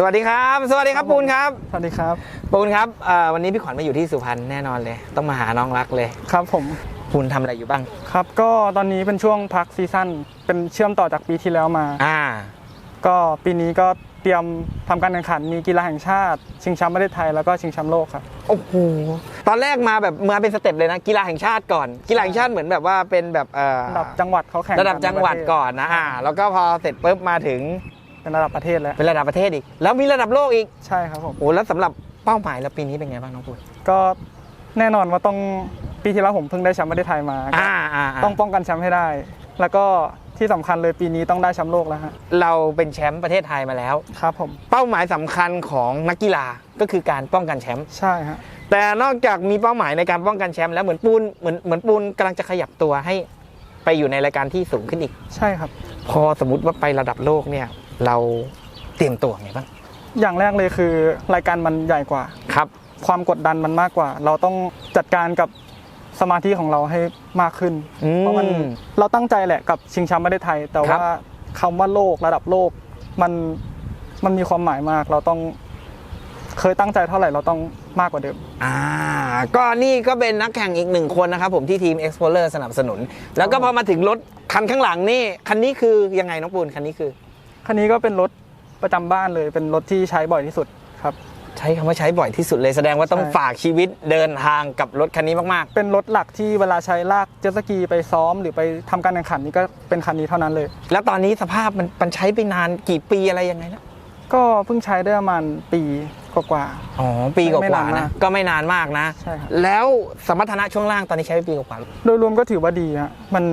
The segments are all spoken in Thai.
สวัสดีครับ สวัสดีครับปูนครับสวัสดีครับปูนครับเอ่อวันนี้พี่ขวัญมาอยู่ที่สุพรรณแน่นอนเลย ต้องมาหาน้องรักเลย ครับผมปูนทำอะไรอยู่บ้าง ครับ ก็ตอนนี้เป็นช่วงพักซีซั่นเป็นเชื่อมต่อจากปีที่แล้วมา อ่า ก็ปีนี้ก็เตรียมทำการแข่งขันมีกีฬาแห่งชาติ ชิงแชมป์ประเทศไทยแล้วก็ชิงแชมป์โลกครับ โอ้โห ตอนแรกมาแบบมาเป็นสเต็ปเลยนะ กีฬาแห่งชาติก่อน กีฬาแห่งชาติเหมือนแบบว่าเป็นแบบเอ่อระดับจังหวัดเขาแข่งระดับจังหวัดก่อนนะ อ่า แล้วก็พอเสร็จปุ๊บมาถึง เป็นระดับประเทศแล้ว เป็นระดับประเทศอีก แล้วมีระดับโลกอีก ใช่ครับผม โอ้แล้วสำหรับเป้าหมายแล้วปีนี้เป็นไงบ้างน้องปูนก็แน่นอนว่าต้องปีที่แล้วผมเพิ่งได้แชมป์ประเทศไทยมา อ่าอ่าต้องป้องกันแชมป์ให้ได้ แล้วก็ที่สำคัญเลยปีนี้ต้องได้แชมป์โลกแล้วฮะ เราเป็นแชมป์ประเทศไทยมาแล้ว ครับผม เป้าหมายสำคัญของนักกีฬาก็คือการป้องกันแชมป์ ใช่ฮะ แต่นอกจากมีเป้าหมายในการป้องกันแชมป์แล้วเหมือนปูนเหมือนเหมือนปูนกำลังจะขยับตัวให้ไปอยู่ในรายการที่สูงขึ้นอีก ใช่ครับ พอสมมติว่าไประดับโลกเนี่ย เราเตรียมตัวไงบ้างอย่างแรกเลยคือ รายการมันใหญ่กว่าครับ ความกดดันมันมากกว่า เราต้องจัดการกับสมาธิของเราให้มากขึ้น อืมเพราะมันเราตั้งใจแหละกับชิงแชมป์ประเทศไทย แต่ครับ ว่าคำว่าโลกระดับโลกมันมันมีความหมายมาก เราต้องเคยตั้งใจเท่าไหร่เราต้องมากกว่าเดิม อ่าก็นี่ก็เป็นนักแข่งอีกหนึ่งคนนะครับผมที่ทีม Explorer สนับสนุน แล้วก็พอมาถึงรถคันข้างหลังนี่ คันนี้คือยังไงน้องปูนคันนี้คือ คันนี้ก็เป็นรถประจำบ้านเลย เป็นรถที่ใช้บ่อยที่สุดครับ ใช้คำว่าใช้บ่อยที่สุดเลยแสดงว่าต้องใช่ ฝากชีวิตเดินทางกับรถคันนี้มากเป็นรถหลักที่เวลาใช้ลากเจ็ตสกีไปซ้อมหรือไปทำการแข่งขันนี่ก็เป็นคันนี้เท่านั้นเลย ๆ แล้วตอนนี้สภาพมันมันใช้ไปนานกี่ปีอะไรยังไงนะก็เพิ่งใช้ได้ประมาณปีกว่า อ๋อปีกไม่ว่าๆนานมานะกก็ไม่นานมากนะ ใช่ครับ แล้วสมรรถนะช่วงล่างตอนนี้ใช้ไปปีกว่าๆโดยรวมก็ถือว่าดีฮะมัน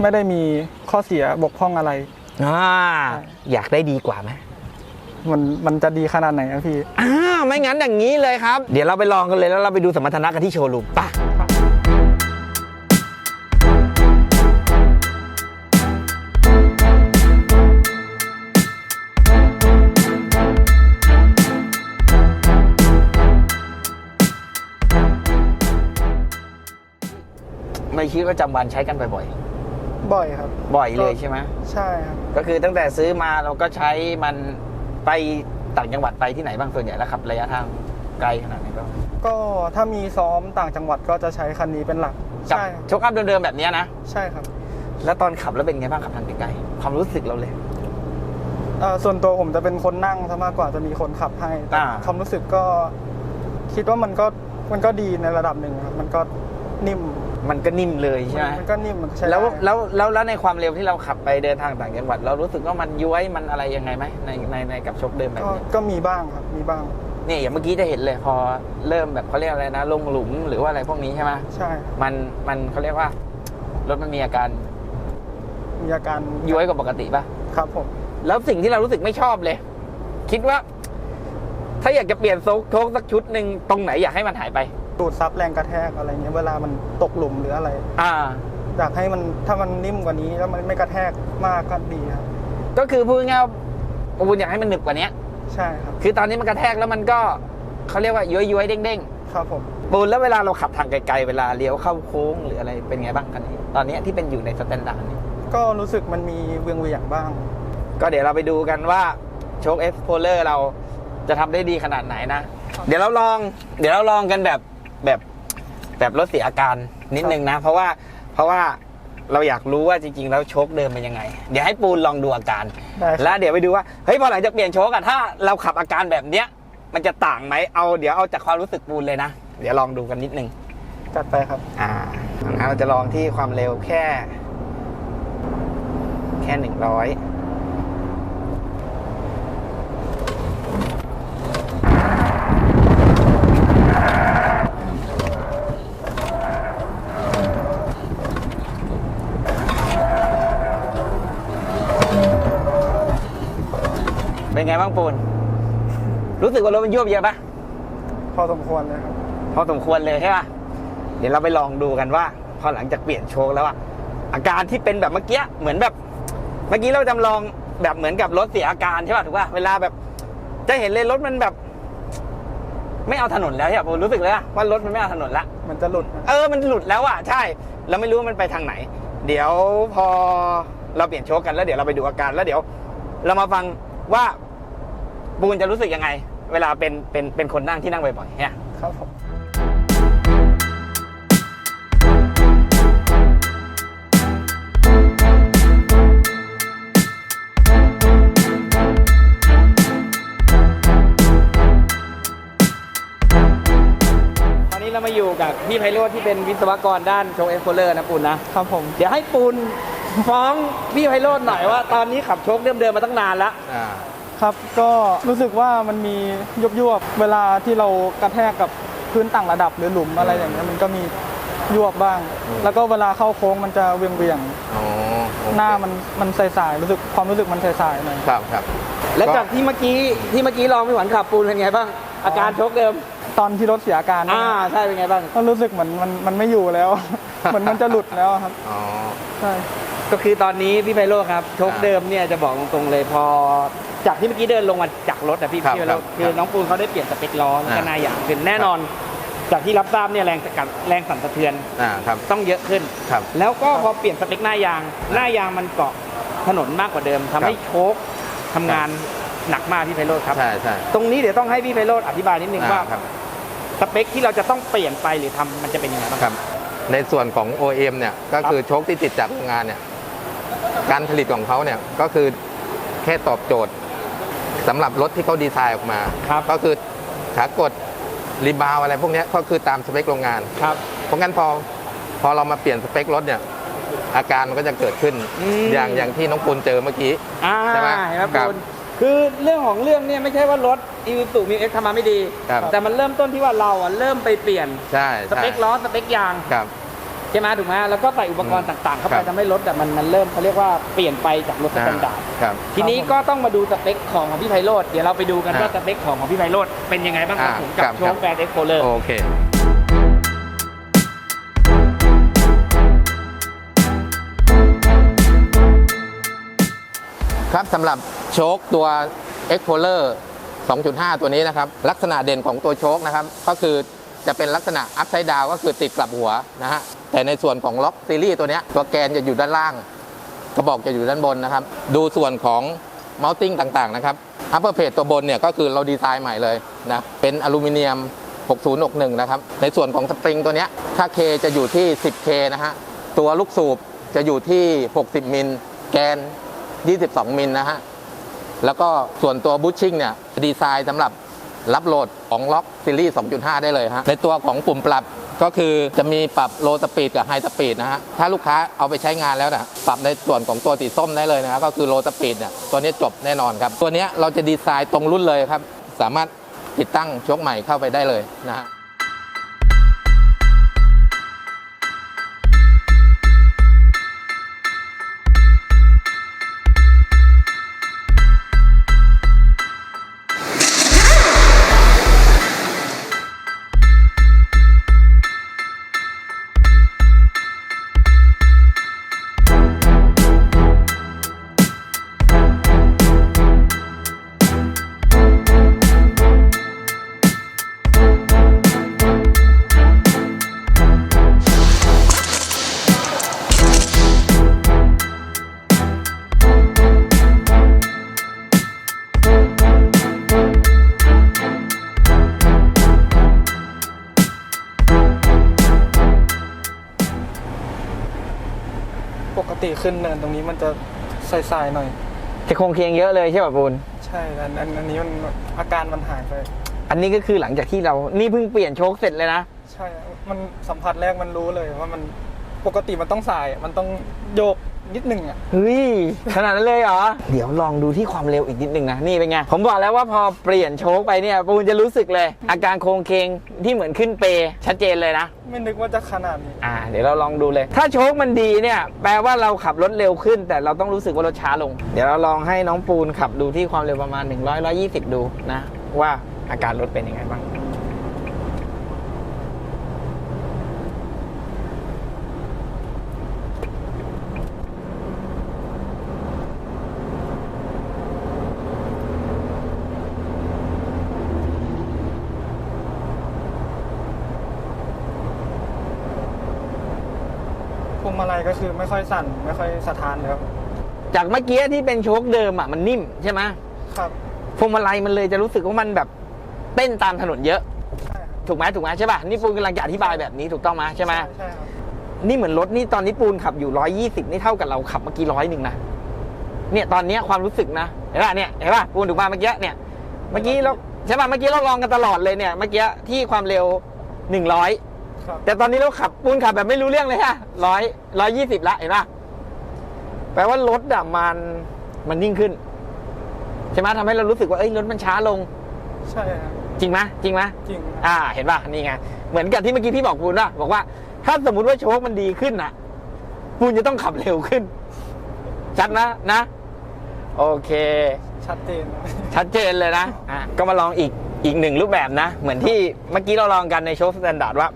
ไม่ได้มีข้อเสียบกพร่องอะไรๆ อ่าใช่อยากได้ดีกว่าไหมมันมันจะดีขนาดไหนอะพี่อ่าไม่งั้นอย่างนี้เลยครับ เดี๋ยวเราไปลองกันเลยแล้วเราไปดูสมรรถนะกันที่โชว์รูมไป่ะไม่คิดว่าจำวันใช้กันบ่อย บ่อยครับๆบ่อยเลยใช่ไหมใช่ครับ ก็คือตั้งแต่ซื้อมาเราก็ใช้มันไปต่างจังหวัดไปที่ไหนบ้างส่วนใหญ่แล้วขับ ระยะทางไกลขนาดไหนบ้างก็ถ้ามีซ้อมต่างจังหวัดก็จะใช้คันนี้เป็นหลักกับใช่โชคอัพเดิมๆแบบเนี้ยนะ ใช่ครับแล้วตอนขับแล้วเป็นไงบ้างขับทางไกลๆความรู้สึกเราเลย เอ่อส่วนตัวผมจะเป็นคนนั่งซะมากกว่าจะมีคนขับให้แต่อ่า ความรู้สึกก็ คิดว่ามันก็มันก็ดีในระดับหนึ่งครับ มันก็นิ่ม มันก็นิ่มเลยใช่ไหมมันก็นิ่มมันก็ใช้ได้แล้วแล้วแล้วแล้วในความเร็วที่เราขับไปเดินทางต่างจังหวัด เรารู้สึกว่ามันย้วยมันอะไรยังไงไหมในในในกับโชคเดิมแบบก็นี้ก็มีบ้างครับ มีบ้างนี่อย่างเมื่อกี้จะเห็นเลยพอเริ่มแบบเขาเรียกอะไรนะ ลงหลุมหรือว่าอะไรพวกนี้ใช่ไหมใช่ มันมันเขาเรียกว่ารถมันมีอาการมีอาการย้วยกว่าปกติป่ะ ครับผม แล้วสิ่งที่เรารู้สึกไม่ชอบเลย คิดว่า ถ้าอยากจะเปลี่ยนโซ่โชคสักชุดหนึ่งตรงไหนอยากให้มันหายไป ดูดซับแรงกระแทกอะไรเงี้ยเวลามันตกหลุมหรืออะไร อ่า อยากให้มันถ้ามันนิ่มกว่านี้แล้วมันไม่กระแทกมากก็ดีครับก็คือพูดง่ายๆว่าปูนอยากให้มันหนึบกว่านี้ใช่ครับ คือตอนนี้มันกระแทกแล้วมันก็เขาเรียกว่าย้อยย้อยๆเด้งเด้งครับผมๆปูนแล้วเวลาเราขับทางไกลๆเวลาเลี้ยวเข้าโค้งหรืออะไรเป็นไงบ้างกันนี้ ตอนนี้ที่เป็นอยู่ในสแตนดาร์ดเนี่ยก็รู้สึกมันมีเวียงเวียงๆบ้าง ก็เดี๋ยวเราไปดูกันว่าโชคเอ็กซ์โพเลอร์เราจะทำได้ดีขนาดไหนนะ เดี๋ยวเราลอง เดี๋ยวเราลองกันแบบ แบบแบบรถเสียอาการนิดนึงนะ เพราะว่าเพราะว่าเราอยากรู้ว่าจริงๆ แล้วโชคเดิมเป็นยังไง เดี๋ยวให้ปูนลองดูอาการได้ครับแล้วเดี๋ยวไปดูว่าเฮ้ยพอหลังจากเปลี่ยนโชคอะถ้าเราขับอาการแบบเนี้ย มันจะต่างไหมเอาเดี๋ยวเอาจากความรู้สึกปูนเลยนะ เดี๋ยวลองดูกันนิดนึงจัดไปครับ อ่างั้นเราจะลองที่ความเร็วแค่ แค่หนึ่งร้อย ไงบ้างปูน รู้สึกว่ารถมันยวบเยอะปะพอสมควรเลยครับ พอสมควรเลยใช่ป่ะเดี๋ยวเราไปลองดูกันว่า พอหลังจากเปลี่ยนโชคแล้วอะอาการที่เป็นแบบเมื่อกี้เหมือนแบบ เมื่อกี้เราจำลองแบบเหมือนกับรถเสียอาการใช่ป่ะถูกป่ะเวลาแบบ จะเห็นเลยรถมันแบบ ไม่เอาถนนแล้วใช่ป่ะผมรู้สึกเลยอะว่ารถมันไม่เอาถนนละมันจะหลุดนะเออมันหลุดแล้วอะใช่ เราไม่รู้ว่ามันไปทางไหน เดี๋ยวพอเราเปลี่ยนโชคกันแล้วเดี๋ยวเราไปดูอาการแล้วเดี๋ยว เรามาฟังว่า ปูนจะรู้สึกยังไง เวลาเป็นเป็นเป็นคนนั่งที่นั่งบ่อยๆเนี่ยครับผมตอนนี้เรามาอยู่กับพี่ไพโรธที่เป็นวิศวกรด้านโชว์เอ็กโคเลอร์นะปูนนะครับผม เดี๋ยวให้ปูนฟ้องพี่ไพโรธหน่อยว่า ตอนนี้ขับโชคเดิมๆมาตั้งนานแล้วอ่า ครับก็รู้สึกว่ามันมียุบยวบๆเวลาที่เรากระแทกกับพื้นต่างระดับหรือหลุมอะไรอย่างเงี้ยมันก็มียวบบ้างแล้วก็เวลาเข้าโค้งมันจะเวียงเวียงอ๋อโอเคๆหน้ามันมันใสๆรู้สึกความรู้สึกมันใสๆหน่อยครับครับแล้วจากที่เมื่อกี้ที่เมื่อกี้ลองพี่หวันขับปูนเป็นไงบ้าง อาการโชคเดิม ตอนที่รถเสียอาการอ่าใช่เป็นไงบ้าง ก็รู้สึกเหมือนมันมันไม่อยู่แล้ว เหมือนมันจะหลุดแล้วครับอ๋อ ใช่ ก็คือตอนนี้พี่ไพโรธครับโชคเดิมเนี่ยจะบอกตรงๆเลยพอ จากที่เมื่อกี้เดินลงมาจากรถอะพี่ครับพี่ไพโรธครับคือน้องปูนเขาได้เปลี่ยนสเปคล้อแล้วก็อ่า หน้าอย่างขึ้นแน่นอน จากที่รับทราบเนี่ยแรงสกัดแรงสั่นสะเทือนอ่าครับต้องเยอะขึ้น ครับ แล้วก็พอเปลี่ยนสเปคหน้ายาง หน้ายางมันเกาะถนนมากกว่าเดิมทำให้ครับ โชคทำงานหนักมากพี่ไพโรธครับ ใช่ใช่ตรงนี้เดี๋ยวต้องให้พี่ไพโรธอธิบายนิดนึงอ่าว่าครับ สเปคที่เราจะต้องเปลี่ยนไปหรือทำมันจะเป็นยังไงบ้าง ครับในส่วนของ OEM เนี่ยก็คือโชคที่ติดจากโรงงานเนี่ยการผลิตของเขาเนี่ยก็คือแค่ตอบโจทย์ สำหรับรถที่เขาดีไซน์ออกมา ครับ ก็คือขากดรีบาวอะไรพวกเนี้ยก็คือตามสเปคโรงงาน ครับเพราะงั้นพอพอเรามาเปลี่ยนสเปครถเนี่ยอาการมันก็จะเกิดขึ้นอืมอย่างอย่างที่น้องปูนเจอเมื่อกี้ อ่าใช่ไหมเห็นไหมครับคุณคือเรื่องของเรื่องเนี่ยไม่ใช่ว่ารถอีซูซูมีเอ็กทำมาไม่ดี ครับ แต่มันเริ่มต้นที่ว่าเราอะเริ่มไปเปลี่ยนใช่สใช่เปคล้อสเปคยาง ครับใช่ไหมถูกไหมแล้วก็ใส่อุปกรณ์อืมต่างๆ เข้าคไปรับทำให้รถแต่มันมันเริ่มเขาเรียกว่าเปลี่ยนไปจากรถสแตนดาร์ดครับทีนี้ก็ต้องมาดูสเปคของของพี่ไพโรธเดี๋ยวเราไปดูกันอ่าว่าสเปคของของพี่ไพโรธเป็นยังไงบ้างครับอ่าผมกับครับโชว์แฟร์เอ็กโคเลอร์โอเคครับสำหรับโชคตัว e x p l o r e r 2.5 ตัวนี้นะครับ ลักษณะเด่นของตัวโชคนะครับ ก็คือ จะเป็นลักษณะ upside down ก็คือติดกลับหัวนะฮะแต่ในส่วนของล็อกซีรีส์ตัวนี้ตัวแกนจะอยู่ด้านล่าง กระบอกจะอยู่ด้านบนนะครับ ดูส่วนของ mounting ต่างๆนะครับ upper plate ตัวบนเนี่ยก็คือเราดีไซน์ใหม่เลยนะเป็นอลูมิเนียม 6061 นะครับ ในส่วนของสปริงตัวนี้ถ้า K จะอยู่ที่ 10K นะฮะตัวลูกสูบจะอยู่ที่ 60 มิล แกน 22 มิลนะฮะแล้วก็ส่วนตัวบูชชิ่งเนี่ยดีไซน์สำหรับรับโหลด ของล็อกซีรีส์ 2.5 ได้เลยฮะในตัวของปุ่มปรับก็คือจะมีปรับโลสปีดกับไฮสปีดนะฮะ ถ้าลูกค้าเอาไปใช้งานแล้วนะปรับในส่วนของตัวสีส้มได้เลยนะครับก็คือโลสปีดเนี่ยตัวนี้จบแน่นอนครับ ตัวนี้เราจะดีไซน์ตรงรุ่นเลยครับ สามารถติดตั้งชคใหม่เข้าไปได้เลยนะฮะ ติขึ้นเนินตรงนี้มันจะใสๆหน่อย จะคงเคียงเยอะเลยใช่ป่ะปูน ใช่อันอันอันนี้มันอาการมันหายไป อันนี้ก็คือหลังจากที่เรา นี่เพิ่งเปลี่ยนโชคเสร็จเลยนะ ใช่ มันสัมผัสแรกมันรู้เลยว่ามันปกติมันต้องสาย มันต้องโยก นิดหนึ่งอะเฮ้ยขนาดนั้นเลยเหรอ เดี๋ยวลองดูที่ความเร็วอีกนิดนึงนะ นี่เป็นไง ผมบอกแล้วว่าพอเปลี่ยนโชคไปเนี่ยปูนจะรู้สึกเลย อาการโครงเคงที่เหมือนขึ้นเปย์ชัดเจนเลยนะ ไม่นึกว่าจะขนาดนี้ อ่า เดี๋ยวเราลองดูเลย ถ้าโชคมันดีเนี่ย แปลว่าเราขับรถเร็วขึ้น แต่เราต้องรู้สึกว่ารถช้าลง เดี๋ยวเราลองให้น้องปูนขับดูที่ความเร็วประมาณ 100 120 ดูนะ ว่าอาการรถเป็นยังไงบ้าง งมาลัยก็คือไม่ค่อยสั่นไม่ค่อยสะท้านแล้วจากเมื่อกี้ที่เป็นโชคเดิมอะมันนิ่มใช่ไหมครับพพวงมาลัยมันเลยจะรู้สึกว่ามันแบบเต้นตามถนนเยอะ ใช่ครับถูกไหมถูกไหมใช่ป่ะนี่ปูนกำลังจะอธิบายแบบนี้ถูกต้องไหมใช่ไหมใช่ครับนี่เหมือนรถนี่ตอนนี้ปูนขับอยู่ร้อยี่สิบนี่เท่ากับเราขับเมื่อกี้ร้อยหนึ่งนะเนี่ยตอนเนี้ยความรู้สึกนะเห็นป่ะเนี่ยเห็นป่ะปูนถูกป่ะเมื่อกี้เนี่ยเมื่อกี้เราใช่ป่ะเมื่อกี้เราลองกันตลอดเลยเนี่ยเมื่อกี้ที่ความเร็วหนึ่งร้อย ครับ แต่ตอนนี้เราขับปูนขับแบบไม่รู้เรื่องเลยฮะร้อยร้อยยี่สิบละเห็นป่ะแปลว่ารถอะมันมันนิ่งขึ้นใช่ไหมทำให้เรารู้สึกว่าเอ้ยรถมันช้าลง ใช่ครับจริงไหมจริงไหมจริงครับอ่า เห็นป่ะนี่ไงเหมือนกับที่เมื่อกี้พี่บอกปูนว่าบอกว่า ถ้าสมมุติว่าโชคมันดีขึ้นน่ะปูนจะต้องขับเร็วขึ้น ชัดนะนะ โอเค ชัดเจนชัดเจนเลยนะ อะ ก็มาลองอีกอีกหนึ่งรูปแบบนะ เหมือนที่เมื่อกี้เราลองกันในโชว์สแตนดาร์ดว่า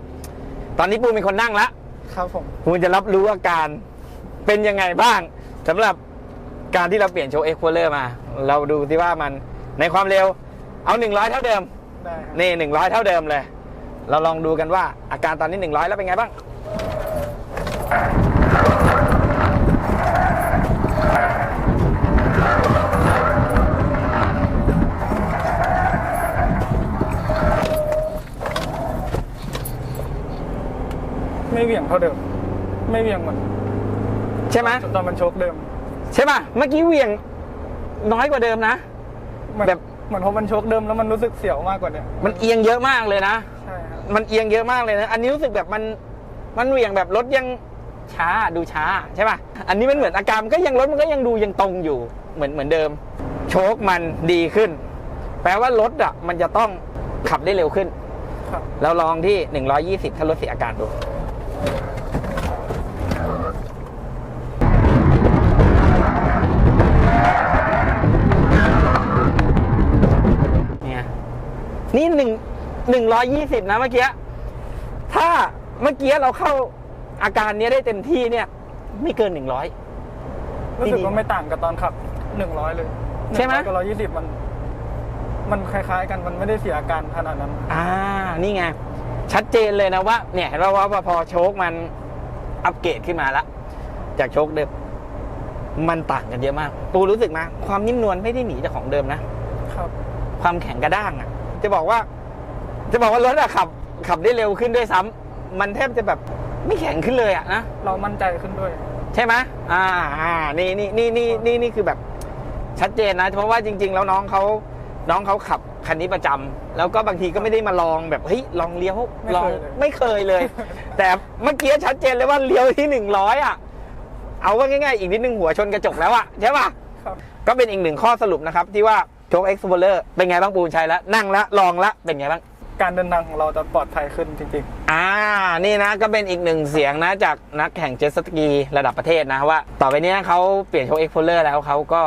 ตอนนี้ปูนเป็นคนนั่งละครับผม ปูนจะรับรู้อาการเป็นยังไงบ้างสำหรับการที่เราเปลี่ยนโชว์เอ็กโพเลอร์มา เราดูสิว่ามันในความเร็วเอาหนึ่งร้อยเท่าเดิม ได้ครับ นี่หนึ่งร้อยเท่าเดิมเลย เราลองดูกันว่าอาการตอนนี้หนึ่งร้อยแล้วเป็นไงบ้าง ไม่เหวี่ยงเท่าเดิม ไม่เหวี่ยงเหมือนใช่ไหมตอนมันโชกเดิม ใช่ป่ะเมื่อกี้เหวี่ยงน้อยกว่าเดิมนะเหมือนแบบเหมือนพอมันโชกเดิมแล้วมันรู้สึกเสียวมากกว่าเนี่ยมันเอียงเยอะมากเลยนะใช่ครับมันเอียงเยอะมากเลยนะอันนี้รู้สึกแบบมันมันเหวี่ยงแบบรถยังช้าดูช้าใช่ป่ะอันนี้มันเหมือนอาการมันก็ยังรถมันก็ยังดูยังตรงอยู่เหมือนเหมือนเดิม โชคมันดีขึ้น แปลว่ารถอะมันจะต้องขับได้เร็วขึ้นครับเราลองที่ 120 ถ้ารถเสียอาการดู นี่หนึ่งหนึ่งร้อยยี่สิบนะเมื่อกี้ ถ้าเมื่อกี้เราเข้าอาการเนี้ยได้เต็มที่เนี่ย ไม่เกินหนึ่งร้อยรู้สึกว่าไม่ต่างกับตอนขับหนึ่งร้อยเลยใช่ไหม100กับร้อยยี่สิบมัน มันคล้ายๆ กันมันไม่ได้เสียอาการขนาดนั้น อ่า นี่ไง ชัดเจนเลยนะว่า เนี่ยเห็นว่าว่าพอโชคมันอัปเกรดขึ้นมาละจากโชคเดิมมันต่างกันเยอะมาก ปูรู้สึกไหมความนิ่มนวลไม่ได้หนีจากของเดิมนะครับ ความแข็งกระด้างอะ จะบอกว่า จะบอกว่ารถอะขับ ขับได้เร็วขึ้นด้วยซ้ำมันแทบจะแบบไม่แข็งขึ้นเลยอะนะ เรามั่นใจขึ้นด้วย ใช่ไหมอ่าอ่า นี่นี่นี่นี่นี่นี่คือแบบ ชัดเจนนะ เพราะว่าจริง ๆ แล้วน้องเขาน้องเขาขับคันนี้ประจำแล้วก็บางทีก็ไม่ได้มาลองแบบเฮ้ยลองเลี้ยวไม่ลองเคยเลย ไม่เคยเลย แต่เมื่อกี้ชัดเจนเลยว่าเลี้ยวที่หนึ่งร้อยอะ เอาว่าง่ายๆอีกนิดนึงหัวชนกระจกแล้วอะใช่ป่ะ ครับ ก็เป็นอีกหนึ่งข้อสรุปนะครับที่ว่า โชคเอ็กซ์โ l เลอร์เป็นไงบ้างปูนชัยแล้วนั่งแล้วลองแล้วเป็นไงบ้าง การเดินทางของเราจะปลอดภัยขึ้นจริง อ่า นี่นะก็เป็นอีกหนึ่งเสียงนะจากนักแข่งเจ็ตสกีระดับประเทศนะว่า ต่อไปเนี้ยเขาเปลี่ยนโชว์เอ็กโ l เลอร์แล้วเขาก็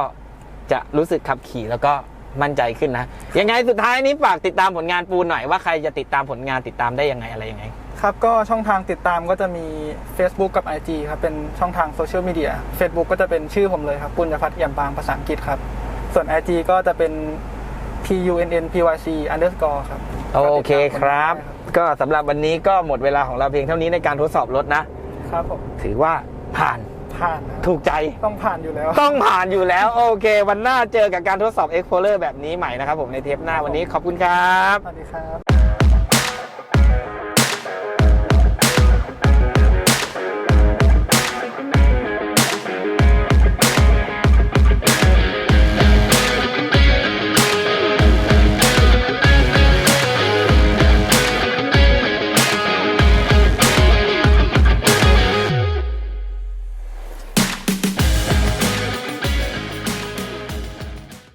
จะรู้สึกขับขี่แล้วก็มั่นใจขึ้นนะ ยังไงสุดท้ายนี้ฝากติดตามผลงานปูนหน่อยว่าใครจะติดตามผลงานติดตามได้ยังไงอะไรยังไง ๆ ครับก็ช่องทางติดตามก็จะมี Facebook กับ IG ครับ เป็นช่องทางโซเชียลมีเดีย Facebook ก็จะเป็นชื่อผมเลยครับปุญญพัฒน์เอี่ยมบางภาษาอังกฤษครับ ส่วน IG ก็จะเป็น P U N N P Y C underscore ครับโอเคครับก็ติดตามผมได้ก็สำหรับวันนี้ก็หมดเวลาของเราเพียงเท่านี้ในการทดสอบรถนะ ครับผมถือว่าผ่านผ่านนะครับถูกใจต้องผ่านอยู่แล้ว ต้องผ่านอยู่แล้ว โอเค วันหน้าเจอกับการทดสอบ Explorer แบบนี้ใหม่นะครับผมในเทปหน้าวันนี้ขอบคุณครับ สวัสดีครับ